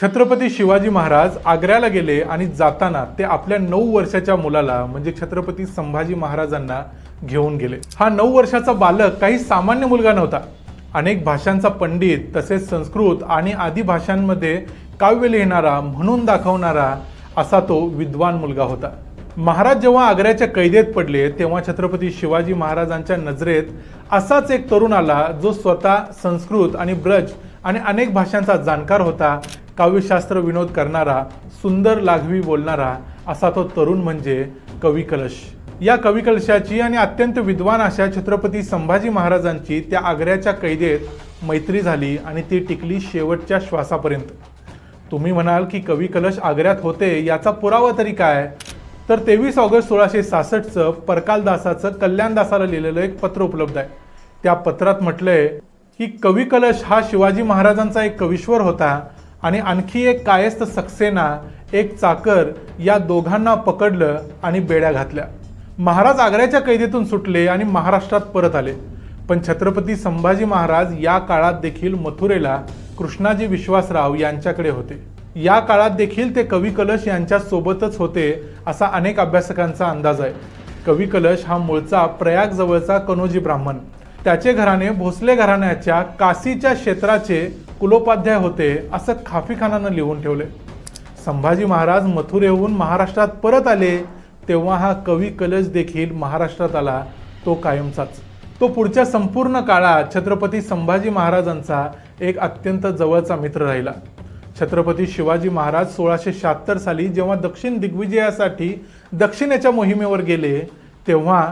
छत्रपती शिवाजी महाराज आग्र्याला गेले आणि जाताना ते आपल्या नऊ वर्षाच्या मुलाला म्हणजे छत्रपती संभाजी महाराजांना घेऊन गेले. हा नऊ वर्षाचा बालक काही सामान्य मुलगा नव्हता. अनेक भाषांचा पंडित तसेच संस्कृत आणि आदी भाषांमध्ये काव्य लिहिणारा म्हणून दाखवणारा असा तो विद्वान मुलगा होता. महाराज जेव्हा आग्र्याच्या कैदेत पडले तेव्हा छत्रपती शिवाजी महाराजांच्या नजरेत असाच एक तरुण आला जो स्वतः संस्कृत आणि ब्रज आणि अनेक भाषांचा जाणकार होता काव्यशास्त्र विनोद करणारा सुंदर लाघवी बोलणारा असा तो तरुण म्हणजे कविकलश. या कविकलशाची आणि अत्यंत विद्वान अशा छत्रपती संभाजी महाराजांची त्या आग्र्याच्या कैदेत मैत्री झाली आणि ती टिकली शेवटच्या श्वासापर्यंत. तुम्ही म्हणाल की कविकलश आग्र्यात होते याचा पुरावा तरी काय? तर तेवीस ऑगस्ट सोळाशे सासष्टचं परकालदासाचं कल्याणदासाला लिहिलेलं एक पत्र उपलब्ध आहे. त्या पत्रात म्हटलंय की कविकलश हा शिवाजी महाराजांचा एक कविश्वर होता. आणि आणखी एक कायस्थ सक्सेना एक चाकर या दोघांना पकडलं आणि बेड्या घातल्या. महाराज आग्र्याच्या कैदेतून सुटले आणि महाराष्ट्रात परत आले. पण छत्रपती संभाजी महाराज या काळात देखील मथुरेला कृष्णाजी विश्वासराव यांच्याकडे होते. या काळात देखील ते कवी कलश यांच्यासोबतच होते असा अनेक अभ्यासकांचा अंदाज आहे. कवी कलश हा मूळचा प्रयागजवळचा कनोजी ब्राह्मण. त्याचे घराणे भोसले घराण्याच्या काशीच्या क्षेत्राचे कुलोपाध्याय होते असं खाफीखानानं लिहून ठेवले. संभाजी महाराज मथुरेहून महाराष्ट्रात परत आले तेव्हा हा कवी कलश देखील महाराष्ट्रात आला. तो कायमचाच. तो पुढच्या संपूर्ण काळात छत्रपती संभाजी महाराजांचा एक अत्यंत जवळचा मित्र राहिला. छत्रपती शिवाजी महाराज सोळाशे शहात्तर साली जेव्हा दक्षिण दिग्विजयासाठी दक्षिणेच्या मोहिमेवर गेले तेव्हा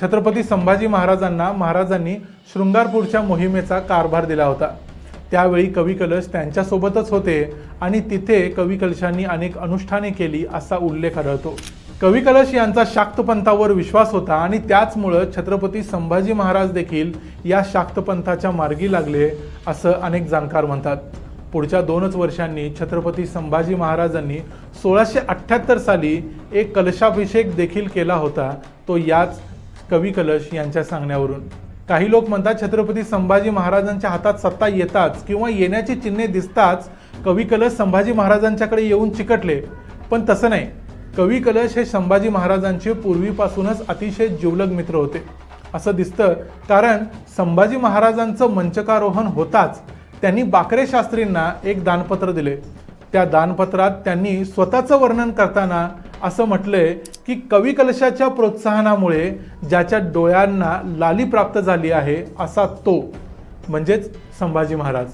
छत्रपती संभाजी महाराजांना महाराजांनी शृंगारपूरच्या मोहिमेचा कारभार दिला होता. त्यावेळी कवी कलश त्यांच्यासोबतच होते आणि तिथे कवी कलशांनी अनेक अनुष्ठाने केली असा उल्लेख आढळतो. कवी कलश यांचा शाक्तपंथावर विश्वास होता आणि त्याचमुळं छत्रपती संभाजी महाराज देखील या शाक्तपंथाच्या मार्गी लागले असं अनेक जाणकार म्हणतात. पुढच्या दोनच वर्षांनी छत्रपती संभाजी महाराजांनी सोळाशे अठ्ठ्याहत्तर साली एक कलशाभिषेक देखील केला होता तो याच कवी कलश यांच्या सांगण्यावरून. काही लोक म्हणतात छत्रपती संभाजी महाराजांच्या हातात सत्ता येताच किंवा येण्याची चिन्हे दिसताच कवी कलश संभाजी महाराजांच्याकडे येऊन चिकटले. पण तसं नाही. कवी कलश हे संभाजी महाराजांचे पूर्वीपासूनच अतिशय जिवलग मित्र होते. असं दिसतं कारण संभाजी महाराजांचं मंचकारोहण होताच त्यांनी बाकरे शास्त्रींना एक दानपत्र दिले. त्या दानपत्रात त्यांनी स्वतःचं वर्णन करताना असं म्हटलंय की कवी कलशाच्या प्रोत्साहनामुळे ज्याच्या डोळ्यांना लाली प्राप्त झाली आहे असा तो म्हणजेच संभाजी महाराज.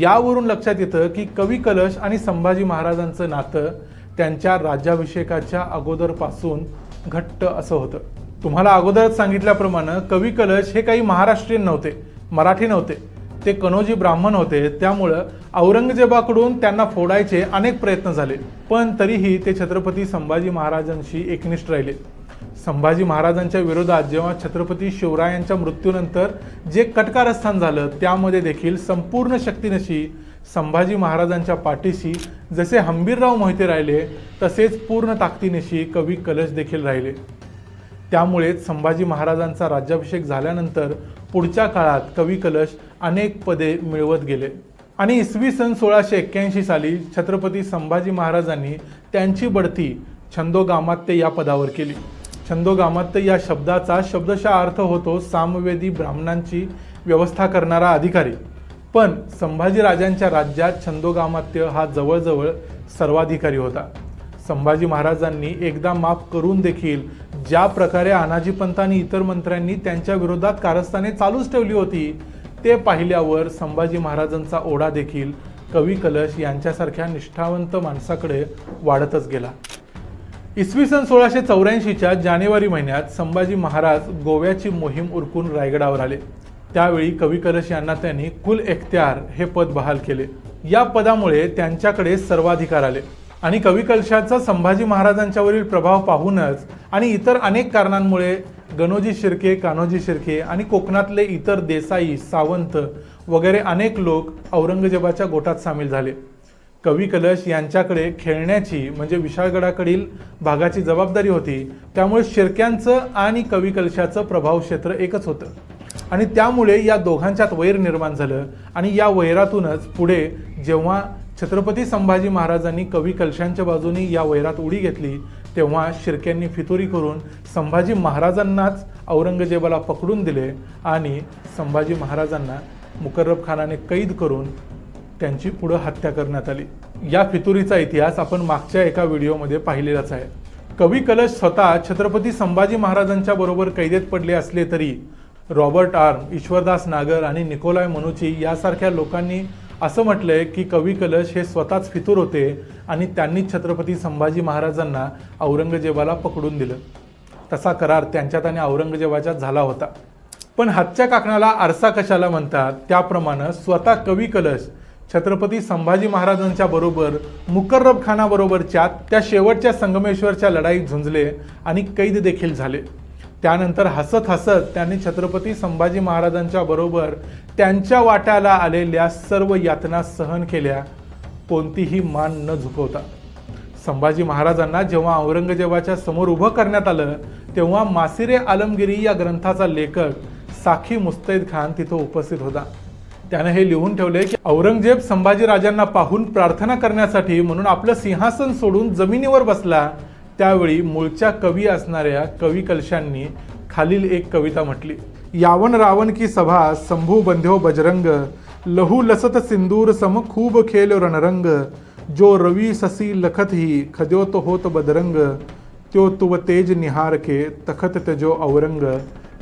यावरून लक्षात येतं की कवी कलश आणि संभाजी महाराजांचं नातं त्यांच्या राज्याभिषेकाच्या अगोदरपासून घट्ट असं होतं. तुम्हाला अगोदरच सांगितल्याप्रमाणे कवी कलश हे काही महाराष्ट्रीयन नव्हते मराठी नव्हते. ते कनोजी ब्राह्मण होते. त्यामुळं औरंगजेबाकडून त्यांना फोडायचे अनेक प्रयत्न झाले. पण तरीही ते छत्रपती संभाजी महाराजांशी एकनिष्ठ राहिले. संभाजी महाराजांच्या विरोधात जेव्हा छत्रपती शिवरायांच्या मृत्यूनंतर जे कटकारस्थान झालं त्यामध्ये देखील संपूर्ण शक्तीनशी संभाजी महाराजांच्या पाठीशी जसे हंबीरराव मोहिते राहिले तसेच पूर्ण ताकदीनिशी कवी कलश देखील राहिले. त्यामुळेच संभाजी महाराजांचा राज्याभिषेक झाल्यानंतर पुढच्या काळात कवी कलश अनेक पदे मिळवत गेले. आणि इसवी सन सोळाशे एक्क्याऐंशी साली छत्रपती संभाजी महाराजांनी त्यांची बढती छंदोगामात्य या पदावर केली. छंदोगामात्य या शब्दाचा शब्दशः अर्थ होतो सामवेदी ब्राह्मणांची व्यवस्था करणारा अधिकारी. पण संभाजी राजांच्या राज्यात छंदोगामात्य हा जवळजवळ सर्वाधिकारी होता. संभाजी महाराजांनी एकदा माफ करून देखील ज्या प्रकारे आणि इतर मंत्र्यांनी त्यांच्या विरोधात कारस्थाने चालूच ठेवली होती ते पाहिल्यावर संभाजी महाराजांचा ओढा देखील कवी कलश यांच्यासारख्या निष्ठावंत माणसाकडे वाढतच गेला. इसवी सन सोळाशे चौऱ्याऐंशीच्या जानेवारी महिन्यात संभाजी महाराज गोव्याची मोहीम उरकून रायगडावर आले. त्यावेळी कवी कलश यांना त्यांनी कुल एख्त्यार हे पद बहाल केले. या पदामुळे त्यांच्याकडे सर्वाधिकार आले. आणि कवी कलशाचा संभाजी महाराजांच्यावरील प्रभाव पाहूनच आणि इतर अनेक कारणांमुळे गणोजी शिर्के कान्होजी शिर्के आणि कोकणातले इतर देसाई सावंत वगैरे अनेक लोक औरंगजेबाच्या गोटात सामील झाले. कवी कलश यांच्याकडे खेळण्याची म्हणजे विशाळगडाकडील भागाची जबाबदारी होती. त्यामुळे शिर्क्यांचं आणि कवी कलशाचं प्रभाव क्षेत्र एकच होतं. आणि त्यामुळे या दोघांच्यात वैर निर्माण झालं आणि या वैरातूनच पुढे जेव्हा छत्रपती संभाजी महाराजांनी कवी कलशांच्या बाजूनी या वैरात उडी घेतली तेव्हा शिर्क्यांनी फितुरी करून संभाजी महाराजांनाच औरंगजेबाला पकडून दिले आणि संभाजी महाराजांना मुकर्रब खानाने कैद करून त्यांची पुढं हत्या करण्यात आली. या फितुरीचा इतिहास आपण मागच्या एका व्हिडिओमध्ये पाहिलेलाच आहे. कवी कलश स्वतः छत्रपती संभाजी महाराजांच्या बरोबर कैदेत पडले असले तरी रॉबर्ट आर्म ईश्वरदास नागर आणि निकोलाय मनुची यासारख्या लोकांनी असं म्हटलंय की कवी कलश हे स्वतःच फितूर होते आणि त्यांनीच छत्रपती संभाजी महाराजांना औरंगजेबाला पकडून दिलं. तसा करार त्यांच्यात आणि औरंगजेबाच्यात झाला होता. पण हातच्या काकणाला आरसा कशाला म्हणतात? त्याप्रमाणे स्वतः कवी कलश छत्रपती संभाजी महाराजांच्या बरोबर मुकर्रब खानाबरोबरच्या त्या शेवटच्या संगमेश्वरच्या लढाईत झुंजले आणि कैद देखील झाले. त्यानंतर हसत हसत त्यांनी छत्रपती संभाजी महाराजांच्या बरोबर त्यांच्या वाट्याला आलेल्या सर्व यातना सहन केल्या. कोणतीही मान न झुकवता. संभाजी महाराजांना जेव्हा औरंगजेबाच्या समोर उभं करण्यात आलं तेव्हा मासिरे आलमगिरी या ग्रंथाचा लेखक साखी मुस्तैद खान तिथं उपस्थित होता. त्याने हे लिहून ठेवले की औरंगजेब संभाजीराजांना पाहून प्रार्थना करण्यासाठी म्हणून आपलं सिंहासन सोडून जमिनीवर बसला त्यावेळी मूळच्या कवी असणाऱ्या कवी कलशांनी खालील एक कविता म्हटली. यावन रावण की सभा संभू बंध्यो बजरंग लहू लसत सिंदूर सम खूब खेल रणरंग जो रवी ससी लखत ही खद्योत होत बदरंग त्यो तुव तेज निहार के तखत तेजो औरंग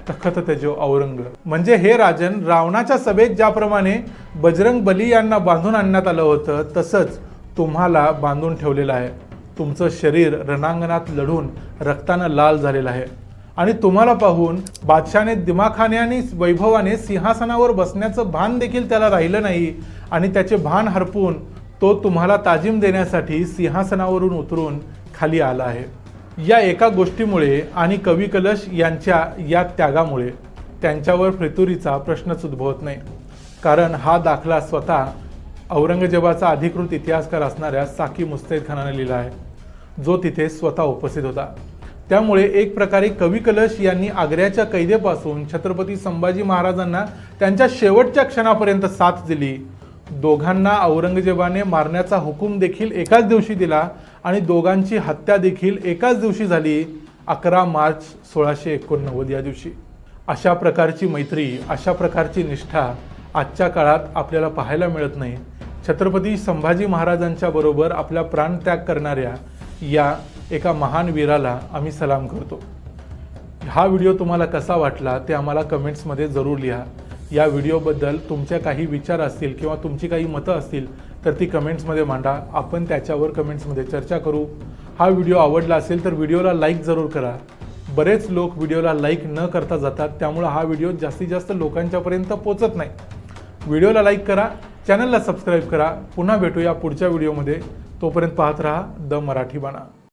तखत तेजो औरंग. म्हणजे हे राजन रावणाच्या सभेत ज्याप्रमाणे बजरंग बली यांना बांधून आणण्यात आलं होतं तसंच तुम्हाला बांधून ठेवलेलं आहे. तुमचं शरीर रणांगणात लढून रक्तानं लाल झालेलं आहे. आणि तुम्हाला पाहून बादशाने दिमाखाने आणि वैभवाने सिंहासनावर बसण्याचं भान देखील त्याला राहिलं नाही आणि त्याचे भान हरपून तो तुम्हाला ताजीम देण्यासाठी सिंहासनावरून उतरून खाली आला आहे. या एका गोष्टीमुळे आणि कवी कलश यांच्या या त्यागामुळे त्यांच्यावर फितुरीचा प्रश्नच उद्भवत नाही. कारण हा दाखला स्वतः औरंगजेबाचा अधिकृत इतिहासकार असणाऱ्या साकी मुस्तैद खानाने लिहिला आहे. जो तिथे स्वतः उपस्थित होता. त्यामुळे एक प्रकारे कवी कलश यांनी आग्र्याच्या कैदेपासून छत्रपती संभाजी महाराजांना त्यांच्या शेवटच्या क्षणापर्यंत साथ दिली. दोघांना औरंगजेबाने मारण्याचा हुकूम देखील एकाच दिवशी दिला आणि दोघांची हत्या देखील एकाच दिवशी झाली अकरा मार्च सोळाशे एकोणनव्वद या दिवशी. अशा प्रकारची मैत्री अशा प्रकारची निष्ठा आजच्या काळात आपल्याला पाहायला मिळत नाही. छत्रपती संभाजी महाराजांच्या बरोबर आपला प्राणत्याग करणाऱ्या या एका महान वीराला आम्ही सलाम करतो. हा व्हिडिओ तुम्हाला कसा वाटला ते आम्हाला कमेंट्समध्ये जरूर लिहा. या व्हिडिओबद्दल तुमच्या काही विचार असतील किंवा तुमची काही मतं असतील तर ती कमेंट्समध्ये मांडा. आपण त्याच्यावर कमेंट्समध्ये चर्चा करू. हा व्हिडिओ आवडला असेल तर व्हिडिओला लाईक जरूर करा. बरेच लोक व्हिडिओला लाईक न करता जातात त्यामुळं हा व्हिडिओ जास्तीत जास्त लोकांच्यापर्यंत पोचत नाही. व्हिडिओला लाईक करा चॅनलला सबस्क्राईब करा. पुन्हा भेटूया पुढच्या व्हिडिओमध्ये. तोपर्यंत पाहत राहा द मराठी बाणा.